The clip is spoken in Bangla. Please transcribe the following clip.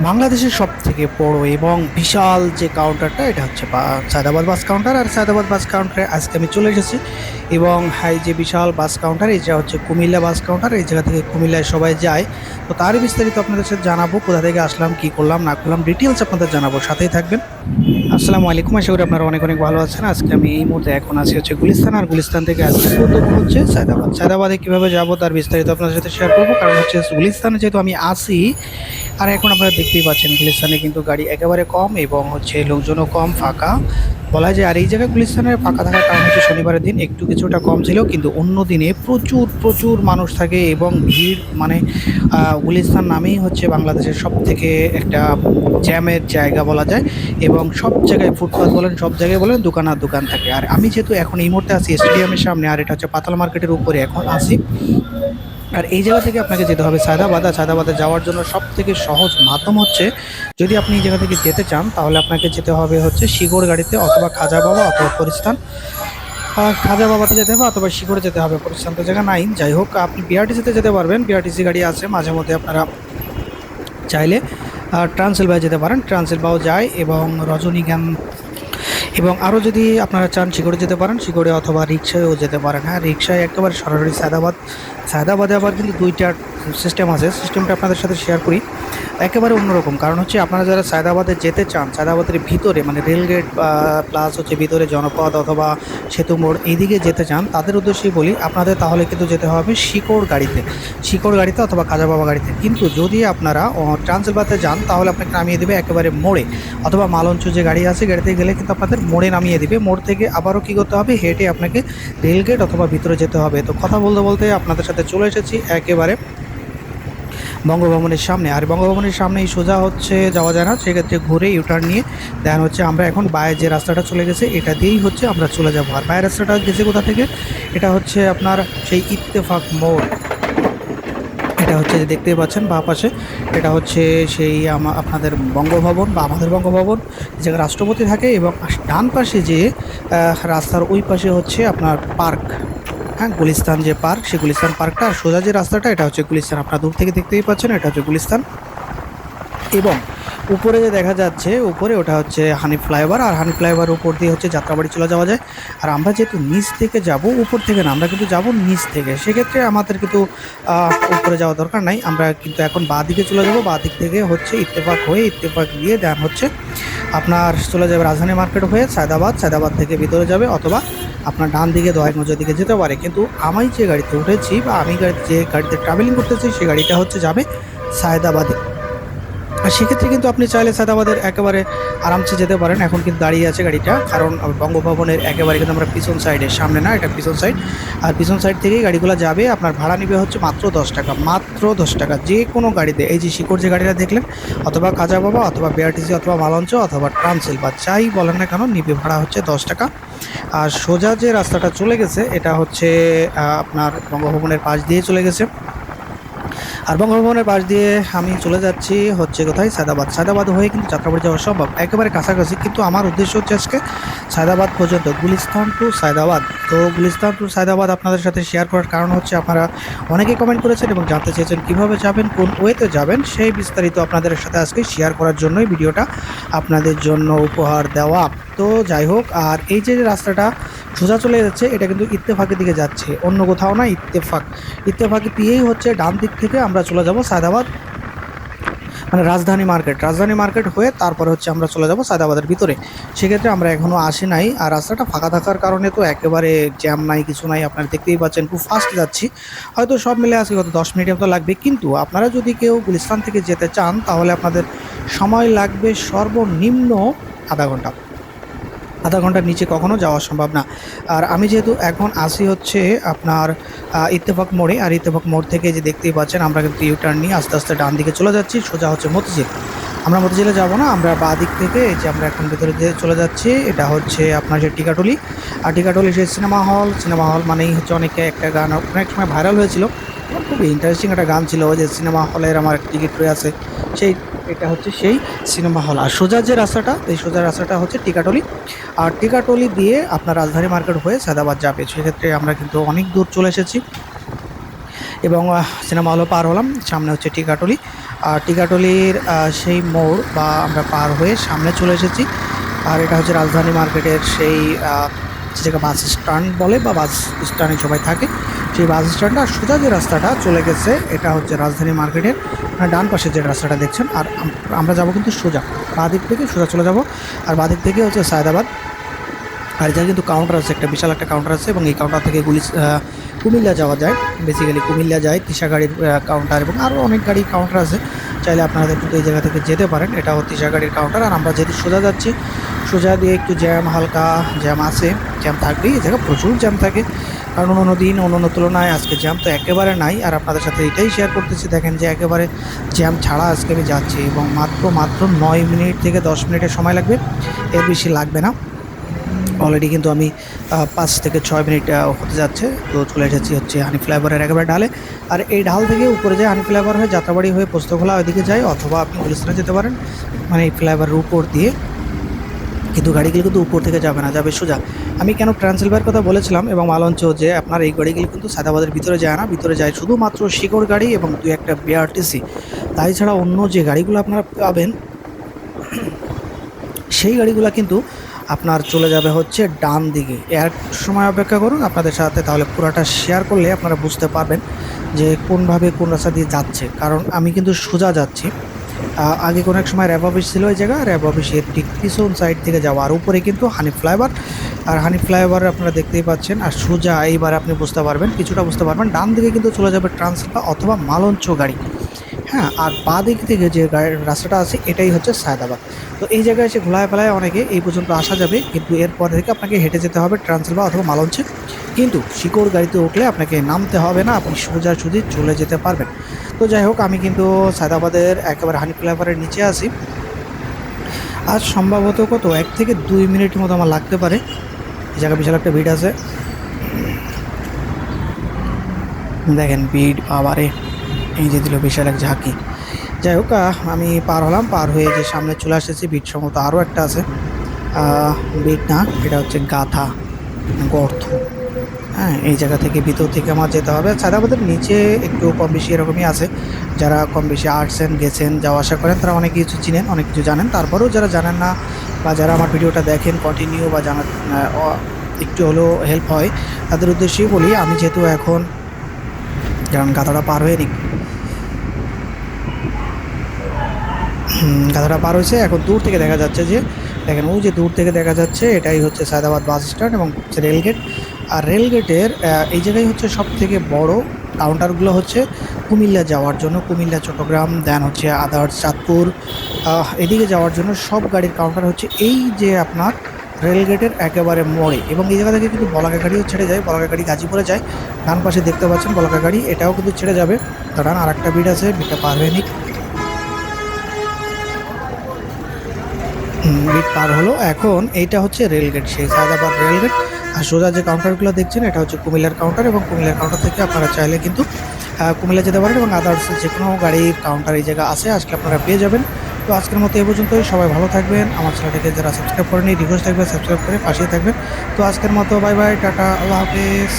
বাংলাদেশের সব থেকে বড় এবং বিশাল যে কাউন্টারটা এটা হচ্ছে বা- সায়দাবাদ বাস কাউন্টার আর সায়দাবাদ বাস কাউন্টারে আজকে আমি চলে এসেছি। এবং হাই যে বিশাল বাস কাউন্টার এটা হচ্ছে কুমিল্লা বাস কাউন্টার এই জায়গা থেকে কুমিল্লায় সবাই যায়। তো তার বিস্তারিত আপনাদের সাথে জানাব, কোথা থেকে আসলাম, কি করলাম, না করলাম ডিটেলস আপনাদের জানাব, সাথেই থাকবেন। আসসালামু আলাইকুম, আশা করি আপনারা অনেক অনেক ভালো আছেন। আজকে আমি এই মুহূর্তে এখন আছি হচ্ছে গুলিস্তান, আর গুলিস্তান থেকে আজকে হচ্ছে সায়দাবাদ সায়দাবাদে কীভাবে যাব, তার বিস্তারিত আপনাদের সাথে শেয়ার করব, কারণ হচ্ছে গুলিস্তানে যেহেতু আমি আসি আর এখন আপনারা দেখতেই পাচ্ছেন গুলিস্তানে কিন্তু গাড়ি একেবারে কম এবং হচ্ছে লোকজনও কম, ফাঁকা। বলা যায় আর এই জায়গায় গুলিস্তানের ফাঁকা থাকার কারণ হচ্ছে শনিবারের দিন একটু কিছুটা কম ছিল, কিন্তু অন্য দিনে প্রচুর প্রচুর মানুষ থাকে এবং ভিড় মানে গুলিস্তান নামেই হচ্ছে বাংলাদেশের সব থেকে একটা জ্যামের জায়গা বলা যায় এবং সব জায়গায় ফুটপাথ বলেন, সব জায়গায় বলেন দোকান আর দোকান থাকে। আর আমি যেহেতু এখন এই মুহূর্তে আছি স্টেডিয়ামের সামনে, আর এটা হচ্ছে পাতাল মার্কেটের উপরে এখন আছি। আর এই জায়গা থেকে আপনাকে যেতে হবে সায়দাবাদ সায়দাবাদে যাওয়ার জন্য সব থেকে সহজ মাধ্যম হচ্ছে, যদি আপনি এই জায়গা থেকে যেতে চান, তাহলে আপনাকে যেতে হবে হচ্ছে শিগড় গাড়িতে অথবা খাজা বাবা অথবা পরিস্থান। খাজা বাবাতে যেতে হবে অথবা শিগড়ে যেতে হবে, পরিস্থান তো জায়গা নাই। যাই হোক, আপনি বিআরটিসিতে যেতে পারবেন। বিআরটিসি গাড়ি আছে, মাঝে মধ্যে আপনারা চাইলে ট্রান্সিলভায় যেতে পারেন। ট্রান্সিলভাও যায় এবং রজনীকান্ত এবং আরও যদি আপনারা চান শিগড়ে যেতে পারেন শিগড়ে অথবা রিক্সায়ও যেতে পারেন। হ্যাঁ রিক্সায় একেবারে সরাসরি সায়দাবাদ সায়দাবাদে আবার কিন্তু দুইটা সিস্টেম আছে। সিস্টেমটা আপনাদের সাথে শেয়ার করি। একেবারে অন্যরকম, কারণ হচ্ছে আপনারা যারা সায়দাবাদে যেতে চান, সায়দাবাদের ভিতরে মানে রেলগেট প্লাস হচ্ছে ভিতরে জনপদ অথবা সেতু মোড় এইদিকে যেতে চান, তাদের উদ্দেশ্যেই বলি, আপনাদের তাহলে কিন্তু যেতে হবে শিকড় গাড়িতে। শিকড় গাড়িতে অথবা বাবা গাড়িতে। কিন্তু যদি আপনারা ট্রান্সিলভাতে যান, তাহলে আপনাকে নামিয়ে দেবে একেবারে মোড়ে। অথবা মালঞ্চ যে গাড়ি আছে, গাড়িতে গেলে কিন্তু আপনাদের মোড়ে নামিয়ে দেবে। মোড় থেকে আবারও কী করতে হবে? হেঁটে আপনাকে রেলগেট অথবা ভিতরে যেতে হবে। তো কথা বলতে বলতে আপনাদের সাথে চলে এসেছি একেবারে বঙ্গভবনের সামনে। আর বঙ্গভবনের সামনেই সোজা হচ্ছে যাওয়া যায় না, সেক্ষেত্রে ঘুরে ইউটার্ন নিয়ে দেন হচ্ছে আমরা এখন বাইরে যে রাস্তাটা চলে গেছে, এটা দিয়েই হচ্ছে আমরা চলে যাব। আর বাইরের রাস্তাটা গেছে কোথা থেকে? এটা হচ্ছে আপনার সেই ইত্তেফাক মোড়। এটা হচ্ছে যে দেখতেই পাচ্ছেন বা পাশে, এটা হচ্ছে সেই আপনাদের বঙ্গভবন বা আমাদের বঙ্গভবন যেখানে রাষ্ট্রপতি থাকে এবং ডান পাশে যে রাস্তার ওই পাশে হচ্ছে আপনার পার্ক। হ্যাঁ গুলিস্তান যে পার্ক, সেই গুলিস্তান পার্কটা আর সোজা যে রাস্তাটা, এটা হচ্ছে গুলিস্তান। আপনারা দূর থেকে দেখতেই পাচ্ছেন, এটা হচ্ছে গুলিস্তান। এবং উপরে যে দেখা যাচ্ছে, উপরে ওটা হচ্ছে হানি ফ্লাইওভার, আর হানি ফ্লাইওভার উপর দিয়ে হচ্ছে যাত্রাবাড়ি চলে যাওয়া যায়। আর আমরা যেহেতু নিচ থেকে যাব, উপর থেকে না, আমরা কিন্তু যাব নিচ থেকে। সেক্ষেত্রে আমাদের কিন্তু উপরে যাওয়া দরকার নাই। আমরা কিন্তু এখন বাঁ দিকে চলে যাব। বাঁ দিক থেকে হচ্ছে ইত্তেফাক হয়ে, ইত্তেফাক গিয়ে দেন হচ্ছে আপনার চলে যাবে রাজধানী মার্কেট হয়ে সায়দাবাদ সায়দাবাদ থেকে ভিতরে যাবে অথবা আপনার ডান দিকে দোয়াইগঞ্জের দিকে যেতে পারে। কিন্তু আমি যে গাড়িতে উঠেছি বা আমি যে গাড়িতে ট্রাভেলিং করতেছি সেই গাড়িটা হচ্ছে যাবে সায়দাবাদে। আর সেক্ষেত্রে কিন্তু আপনি চাইলে সায়দাবাদের একেবারে আরামসে যেতে পারেন। এখন কিন্তু দাঁড়িয়ে আছে গাড়িটা, কারণ বঙ্গভবনের একেবারে কিন্তু আমরা পিছন সাইডে সামনে না, এটা পিছন সাইড আর পিছন সাইড থেকেই গাড়িগুলো যাবে, আপনার ভাড়া নেবে হচ্ছে মাত্র দশ টাকা, মাত্র দশ টাকা। যে কোনো গাড়িতে, এই যে শিকড় যে গাড়িটা দেখলেন, অথবা কাজা বাবা, অথবা বিআরটিসি অথবা মালঞ্চ, অথবা ট্রান্সিল বা যাই বলেন না কেন, নিবে ভাড়া হচ্ছে দশ টাকা। আর সোজা যে রাস্তাটা চলে গেছে, এটা হচ্ছে আপনার বঙ্গভবনের পাশ দিয়ে চলে গেছে। আর বঙ্গভবনের পাশ দিয়ে আমি চলে যাচ্ছি হচ্ছে কোথায়? সায়দাবাদ সায়দাবাদ হয়ে কিন্তু যাত্রাবাড়ি যাওয়া সম্ভব। একেবারে কাছাকাছি। কিন্তু আমার উদ্দেশ্য হচ্ছে আজকে সায়দাবাদ পর্যন্ত, গুলিস্তান টু সায়দাবাদ তো গুলিস্তান টু সায়দাবাদ আপনাদের সাথে শেয়ার করার কারণ হচ্ছে আপনারা অনেকেই কমেন্ট করেছেন এবং জানতে চেয়েছেন কীভাবে যাবেন, কোন ওয়েতে যাবেন, সেই বিস্তারিত আপনাদের সাথে আজকে শেয়ার করার জন্যই ভিডিওটা আপনাদের জন্য উপহার দেওয়া। তো যাই হোক, আর এই যে রাস্তাটা সোজা চলে যাচ্ছে, এটা কিন্তু ইত্তেফাকের দিকে যাচ্ছে। অন্য কোথাও না ইত্তেফাক। ইত্তেফাকে দিয়েই হচ্ছে ডান দিক থেকে আমরা চলে যাব সায়দাবাদ মানে রাজধানী মার্কেট। রাজধানী মার্কেট হয়ে তারপরে হচ্ছে আমরা চলে যাব সায়দাবাদের ভিতরে। সেক্ষেত্রে আমরা এখনও আসি নাই, আর রাস্তাটা ফাঁকা থাকার কারণে তো একেবারে জ্যাম নাই, কিছু নাই, আপনারা দেখতেই পাচ্ছেন, খুব ফাস্ট যাচ্ছি। হয়তো সব মিলে আজকে হয়তো দশ মিনিটের মতো লাগবে, কিন্তু আপনারা যদি কেউ গুলিস্তান থেকে যেতে চান, তাহলে আপনাদের সময় লাগবে সর্বনিম্ন আধা ঘণ্টা। আধা ঘণ্টার নিচে কখনো যাওয়া সম্ভব না। আর আমি যেহেতু এখন আসি হচ্ছে আপনার ইত্তেফাক মোড়ে, আর ইত্তেফাক মোড় থেকে যে দেখতেই পাচ্ছেন, আমরা কিন্তু ইউটার্ন নিয়ে আস্তে আস্তে ডান দিকে চলে যাচ্ছি, সোজা হচ্ছে মতিঝিল। আমরা মতিঝিলে যাব না, আমরা বাঁ দিক থেকে যে আমরা এখন ভিতরে চলে যাচ্ছি, এটা হচ্ছে আপনার যে টিকাটলি। আর টিকাটলি সে সিনেমা হল সিনেমা হল মানেই হচ্ছে অনেকে একটা গান, অনেক সময় ভাইরাল হয়েছিল। খুবই ইন্টারেস্টিং একটা গান ছিল যে সিনেমা হলের আমার টিকিট রয়ে আছে, সেই এটা হচ্ছে সেই সিনেমা হল। আর সোজা যে রাস্তাটা, এই সোজা রাস্তাটা হচ্ছে টিকাটলি। আর টিকাটলি দিয়ে আপনার রাজধানী মার্কেট হয়ে সায়দাবাদ যাবে। সেক্ষেত্রে আমরা কিন্তু অনেক দূর চলে এসেছি। এবং সিনেমা হলও পার হলাম। সামনে হচ্ছে টিকাটলি। আর টিকাটলির সেই মোড় বা আমরা পার হয়ে সামনে চলে এসেছি। আর এটা হচ্ছে রাজধানী মার্কেটের সেই যেটাকে বাস স্ট্যান্ড বলে বা বাস স্ট্যান্ডে সবাই থাকে, সেই বাস স্ট্যান্ডটা আর সোজা যে রাস্তাটা চলে গেছে, এটা হচ্ছে রাজধানী মার্কেটের মানে ডান পাশে যে রাস্তাটা দেখছেন, আর আমরা যাব কিন্তু সোজা। বাঁ দিক থেকে সোজা চলে যাব, আর বাঁ দিক থেকে হচ্ছে সায়দাবাদ। আর এখানে কিন্তু কাউন্টার আছে, একটা বিশাল একটা কাউন্টার আছে, এবং এই কাউন্টার থেকে গুলি কুমিল্লা যাওয়া যায়। বেসিক্যালি কুমিল্লা যায় তিশা গাড়ির কাউন্টার এবং আরও অনেক গাড়ির কাউন্টার আছে। চাইলে আপনারা কিন্তু এই জায়গা থেকে যেতে পারেন, এটা হচ্ছে তিশা গাড়ির কাউন্টার আর আমরা যেহেতু সোজা যাচ্ছি, সোজা দিয়ে একটু জ্যাম হালকা জ্যাম আছে, জ্যাম থাকবেই। এই জায়গায় প্রচুর জ্যাম থাকে। কারণ অন্য দিন, অন্য তুলনায় আজকে জ্যাম তো একেবারে নাই। আর আপনাদের সাথে এটাই শেয়ার করতেছি, দেখেন যে একেবারে জ্যাম ছাড়া আজকে আমি যাচ্ছি এবং মাত্র মাত্র নয় মিনিট থেকে দশ মিনিটের সময় লাগবে। এর বেশি লাগবে না। অলরেডি কিন্তু আমি পাঁচ থেকে ছয় মিনিট হতে যাচ্ছে। তো চলে এসেছি হচ্ছে হানি ফ্লাইওভারের একেবারে ঢালে আর এই ঢাল থেকে উপরে যায় হানি ফ্লাইওভার হয়ে, যাত্রাবাড়ি হয়ে পোস্তখোলা ওইদিকে যায় অথবা আপনি গুলিস্তানে যেতে পারেন। মানে এই ফ্লাইওভারের উপর দিয়ে। কিন্তু গাড়িগুলো কিন্তু উপর থেকে যাবে না। যাবে সোজা। আমি কেন ট্রান্সিলভার কথা বলেছিলাম এবং মালঞ্চ যে আপনার এই গাড়িগুলো কিন্তু সাদাবাদের ভিতরে যায় না, ভিতরে যায় শুধুমাত্র শিকড় গাড়ি এবং দুই একটা বিআরটিসি তাই ছাড়া অন্য যে গাড়িগুলো আপনারা পাবেন, সেই গাড়িগুলো কিন্তু আপনার চলে যাবে হচ্ছে ডান দিকে। এক সময় অপেক্ষা করুন, আপনাদের সাথে তাহলে পুরাটা শেয়ার করলে আপনারা বুঝতে পারবেন যে কোনভাবে কোন রাস্তা দিয়ে যাচ্ছে। কারণ আমি কিন্তু সোজা যাচ্ছি। আগে কোনো এক সময় র্যাব অফিস ছিল ওই জায়গা র্যাব অফিসের ঠিক পিছন সাইড থেকে যাওয়া। আর উপরে কিন্তু হানি ফ্লাইওভার আর হানি ফ্লাইওভার আপনারা দেখতেই পাচ্ছেন, আর সোজা এইবার আপনি বুঝতে পারবেন, কিছুটা বুঝতে পারবেন, ডান দিকে কিন্তু চলে যাবে ট্রান্সফার অথবা মালঞ্চ গাড়ি। হ্যাঁ আর বাঁ দিক থেকে যে রাস্তাটা আছে, এটাই হচ্ছে সায়দাবাদ। তো এই জায়গায় এসে ঘোলায় ফেলায় অনেকে এই পর্যন্ত আসা যাবে, কিন্তু এরপর থেকে আপনাকে হেঁটে যেতে হবে ট্রান্সলভা অথবা মালঞ্চে। কিন্তু শিকড় গাড়িতে উঠলে আপনাকে নামতে হবে না, আপনি সোজা সুজি চলে যেতে পারবেন। তো যাই হোক, আমি কিন্তু সায়দাবাদের একেবারে হানি ফ্লাইওভারের নিচে আসি আজ সম্ভবত কত, এক থেকে দুই মিনিটের মতো আমার লাগতে পারে। এই জায়গায় বিশাল একটা ভিড় আছে। দেখেন ভিড়, বাবারে, এই যে দিল বিশাল এক ঝাঁকি। যাই হোক আমি পার হলাম, পার হয়ে যে সামনে চলে এসেছি বিট সম্ভবত আরও একটা আছে। বিট না, এটা হচ্ছে গাথা গর্ত। হ্যাঁ এই জায়গা থেকে ভিতর থেকে আমার যেতে হবে। সাদাবাদের নিচে একটু কম বেশি এরকমই আছে। যারা কম বেশি আসছেন গেছেন যাওয়া আসা করেন তারা অনেক কিছু চিনেন অনেক কিছু জানেন। তারপরেও যারা জানেন না বা যারা আমার ভিডিওটা দেখেন কন্টিনিউ বা জানা আহ, অ- একটু হলেও হেল্প হয় তাদের উদ্দেশ্যেই বলি আমি যেহেতু এখন কারণ গাথাটা পার হয়ে গাধাটা পার হয়েছে। এখন দূর থেকে দেখা যাচ্ছে যে দেখেন, ওই যে দূর থেকে দেখা যাচ্ছে, এটাই হচ্ছে সায়দাবাদ বাস স্ট্যান্ড এবং হচ্ছে রেলগেট। আর রেলগেটের এই জায়গায় হচ্ছে সব থেকে বড় কাউন্টারগুলো হচ্ছে কুমিল্লা যাওয়ার জন্য, কুমিল্লা, চট্টগ্রাম দেন হচ্ছে আদার্স চাঁদপুর এদিকে যাওয়ার জন্য সব গাড়ির কাউন্টার হচ্ছে এই যে আপনার রেলগেটের একেবারে মোড়ে। এবং এই জায়গা থেকে কিন্তু বলাকা গাড়িও ছেড়ে যায়, বলাকা গাড়ি গাজীপুরে যায়। ডান পাশে দেখতে পাচ্ছেন বলাকা গাড়ি, এটাও কিন্তু ছেড়ে যাবে। দাঁড়ান আর একটা বিট আছে বিটটা পার হয়ে নিক। বিট পার হলো। এখন এইটা হচ্ছে রেলগেট সেই সায়দাবাদ রেলগেট আর সোজা যে কাউন্টারগুলো দেখছেন, এটা হচ্ছে কুমিল্লার কাউন্টার এবং কুমিল্লার কাউন্টার থেকে আপনারা চাইলে কিন্তু কুমিল্লা যেতে পারেন এবং আদার্স যে কোনো গাড়ির কাউন্টার এই জায়গা আছে আজকে আপনারা পেয়ে যাবেন। তো আজকের মতো এই পর্যন্তই। সবাই ভালো থাকবেন। আমার চ্যানেলটাকে যারা সাবস্ক্রাইব করেনি রিকোয়েস্ট থাকবে সাবস্ক্রাইব করে পাশেই থাকবেন। তো আজকের মতো বাই বাই টাটা, আল্লাহ হাফিজ।